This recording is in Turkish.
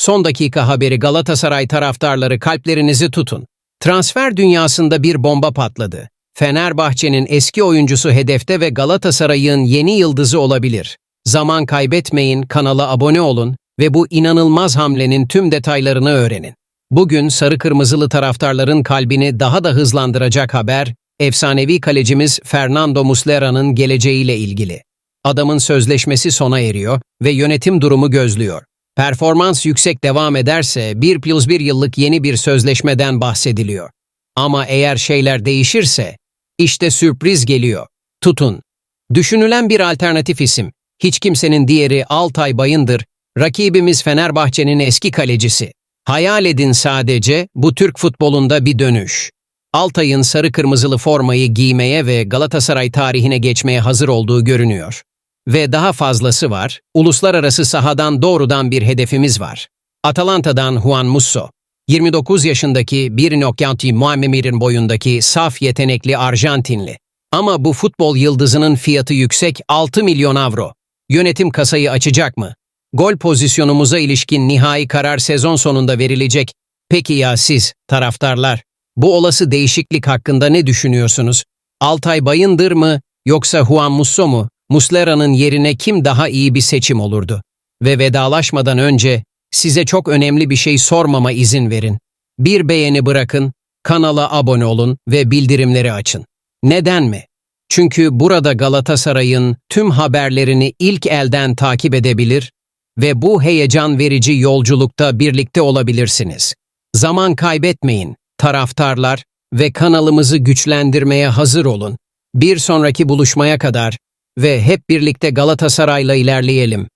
Son dakika haberi Galatasaray taraftarları kalplerinizi tutun. Transfer dünyasında bir bomba patladı. Fenerbahçe'nin eski oyuncusu hedefte ve Galatasaray'ın yeni yıldızı olabilir. Zaman kaybetmeyin, kanala abone olun ve bu inanılmaz hamlenin tüm detaylarını öğrenin. Bugün sarı kırmızılı taraftarların kalbini daha da hızlandıracak haber, efsanevi kalecimiz Fernando Muslera'nın geleceğiyle ilgili. Adamın sözleşmesi sona eriyor ve yönetim durumu gözlüyor. Performans yüksek devam ederse 1 plus 1 yıllık yeni bir sözleşmeden bahsediliyor. Ama eğer şeyler değişirse, işte sürpriz geliyor. Tutun. Düşünülen bir alternatif isim. Hiç kimsenin diğeri Altay Bayındır, rakibimiz Fenerbahçe'nin eski kalecisi. Hayal edin sadece bu Türk futbolunda bir dönüş. Altay'ın sarı kırmızılı formayı giymeye ve Galatasaray tarihine geçmeye hazır olduğu görünüyor. Ve daha fazlası var, uluslararası sahadan doğrudan bir hedefimiz var. Atalanta'dan Juan Musso. 29 yaşındaki bir Nokyati Muammemir'in boyundaki saf yetenekli Arjantinli. Ama bu futbol yıldızının fiyatı yüksek 6 milyon avro. Yönetim kasayı açacak mı? Gol pozisyonumuza ilişkin nihai karar sezon sonunda verilecek. Peki ya siz, taraftarlar? Bu olası değişiklik hakkında ne düşünüyorsunuz? Altay Bayındır mı yoksa Juan Musso mu? Muslera'nın yerine kim daha iyi bir seçim olurdu? Ve vedalaşmadan önce size çok önemli bir şey sormama izin verin. Bir beğeni bırakın, kanala abone olun ve bildirimleri açın. Neden mi? Çünkü burada Galatasaray'ın tüm haberlerini ilk elden takip edebilir ve bu heyecan verici yolculukta birlikte olabilirsiniz. Zaman kaybetmeyin, taraftarlar ve kanalımızı güçlendirmeye hazır olun. Bir sonraki buluşmaya kadar ve hep birlikte Galatasaray'la ilerleyelim.